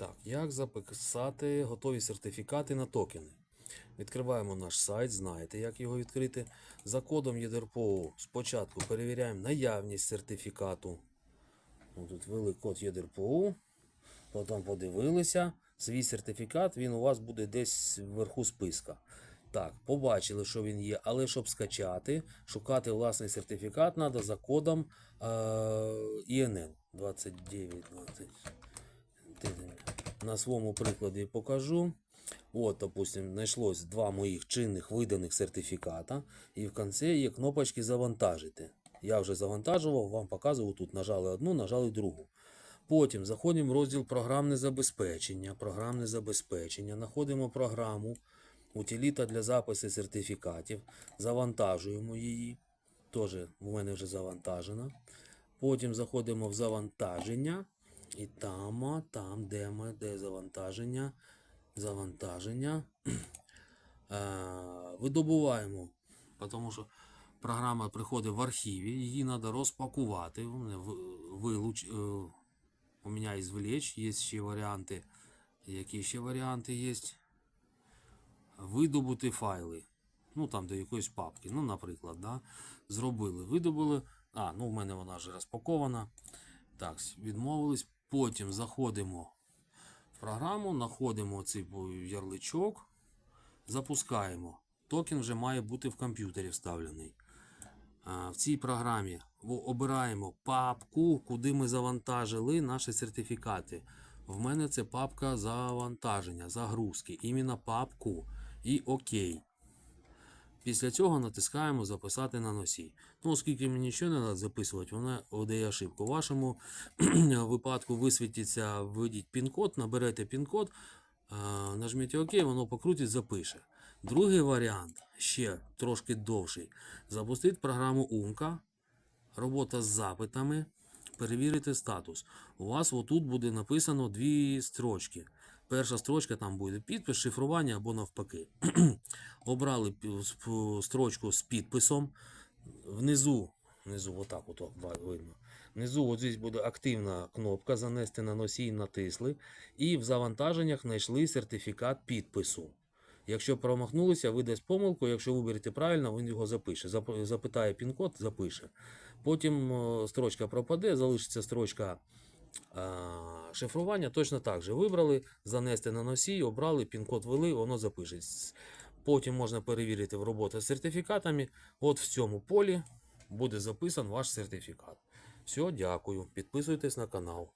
Так, як записати готові сертифікати на токени? Відкриваємо наш сайт, знаєте, як його відкрити. За кодом ЄДРПО спочатку перевіряємо наявність сертифікату. Тут ввели код ЄДРПО, потім подивилися. Свій сертифікат він у вас буде десь вверху списка. Так, побачили, що він є, але щоб скачати, шукати власний сертифікат треба за кодом е, ІНН 2920. На своєму прикладі покажу. От, допустим, знайшлось два моїх чинних виданих сертифіката, і в кінці є кнопочки завантажити. Я вже завантажував, вам показував тут. Нажали одну, нажали другу. Потім заходимо в розділ програмне забезпечення. Програмне забезпечення. Знаходимо програму утиліта для запису сертифікатів. Завантажуємо її. Теж в мене вже завантажена. Потім заходимо в завантаження. І там, там, де ми, де завантаження. Завантаження. Е, видобуваємо, тому що програма приходить в архіві, її треба розпакувати. Вилуч, е, у мене извлечь, є ще варіанти. Які ще варіанти є? Видобути файли. Ну, там до якоїсь папки. Ну, наприклад, да? зробили, видобули. А, ну в мене вона вже розпакована. Так, відмовились. Потім заходимо в програму, знаходимо цей ярличок, запускаємо. Токен вже має бути в комп'ютері вставлений. В цій програмі обираємо папку, куди ми завантажили наші сертифікати. В мене це папка завантаження, загрузки. Іменно папку і ОК. Після цього натискаємо записати на носій. Ну, оскільки мені нічого не треба записувати, вона видає ошибку. У вашому випадку висвітиться, введіть пін-код, наберете пін-код, а, нажміть ОК, воно покрутить, запише. Другий варіант, ще трошки довший. Запустити програму Умка, робота з запитами, перевірити статус. У вас отут буде написано дві строчки. Перша строчка там буде підпис, шифрування або навпаки. Обрали строчку з підписом. Внизу, внизу, отак от видно. Внизу от здесь буде активна кнопка занести на носій, натисли. І в завантаженнях знайшли сертифікат підпису. Якщо промахнулися, видасть помилку. Якщо виберете правильно, він його запише. Запитає пін-код, запише. Потім строчка пропаде, залишиться строчка шифрування. Точно так же. Вибрали, занести на носій, обрали, пін-код ввели, воно запишеться. Потім можна перевірити в роботу з сертифікатами. От в цьому полі буде записан ваш сертифікат. Все, дякую. Підписуйтесь на канал.